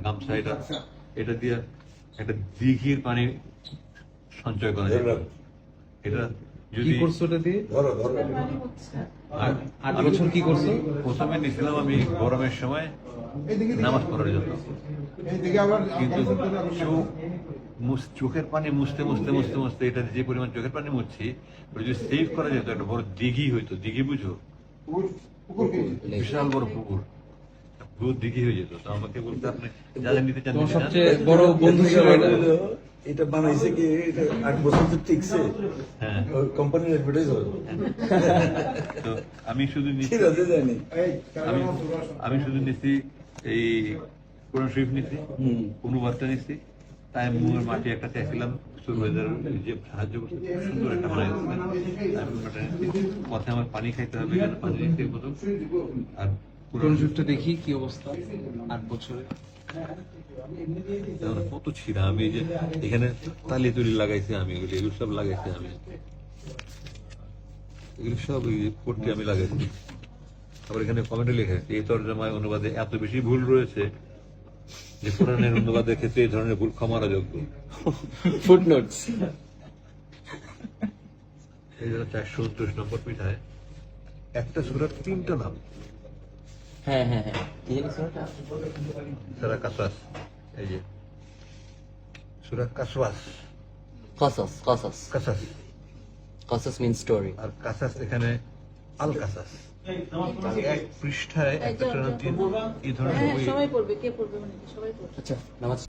গামছা এটা এটা দিয়ে একটা দিঘির পানি সঞ্চয় করা যায়। এটা যদি করছ ওটা দিয়ে? ধরো ধরো। আট আমি বছর কি করছ? প্রথমে নিয়েছিলাম আমি গরমের সময় নামাজ পড়ার জন্য। কিন্তু চোখ চোখের পানি মুছতে মুছতে মুছতে মুছতে এটা যে পরিমাণ চোখের পানি মুছছি ওটা যদি সেভ করা যেত একটা বড় দিঘি হইতো। দিঘি বুঝো? বিশাল বড় পুকুর। দিঘি হয়ে যেত। তো আমাকে বলতে আপনি যা যা নিতে চান তোমার নিতে চান। সবচেয়ে বড় বন্ধু এটা এটা বানাইছে কি আট বছর তো টিকছে। হ্যাঁ। কোম্পানির অ্যাডভার্টাইজ হবে তো আমি শুধু নিচ্ছি আমি শুধু এই কোরআন শরীফ নিচ্ছি। অনুবাদটা নিচ্ছি। তাই মুয়ের মাটি একটা চাইছিলাম সুরবাজার যে সাহায্য করতে খুব সুন্দর একটা বানাই দিচ্ছিলেন আমি ওটা নিচ্ছি। পথে আমার পানি খাইতে হবে পানি প্রথম। আর শিফটটা দেখি কি অবস্থা আট বছরে। কত ছিঁড়া? আমি যে এখানে তালি তুলি লাগাইছি আমি এগুলি এগুলো সব লাগাইছি আমি। এগুলো সব পট্টি আমি লাগাইছি। আবার এখানে কমেন্টে লেখা আছে এই তর্জমায় অনুবাদে এত বেশি ভুল রয়েছে যে কোরআনের অনুবাদের ক্ষেত্রে এই ধরনের ভুল ক্ষমার যোগ্য ফুটনোটস এই জন্য চারশো উনত্রিশ নম্বর পিঠায়। একটা সুরার তিনটা নাম। হ্যাঁ হ্যাঁ হ্যাঁ। কি জানিস কাসাস এই যে। সুরা কাসওয়াস। কাসাস কাসাস কাসাস কাসাস মিন স্টোরি আর কাসাস এখানে আল কাসাস এক পৃষ্ঠায় একটা এই ধরনের হ্যাঁ বই সবাই পড়বে কে পড়বে মানে সবাই পড়বে। আচ্ছা নামাজ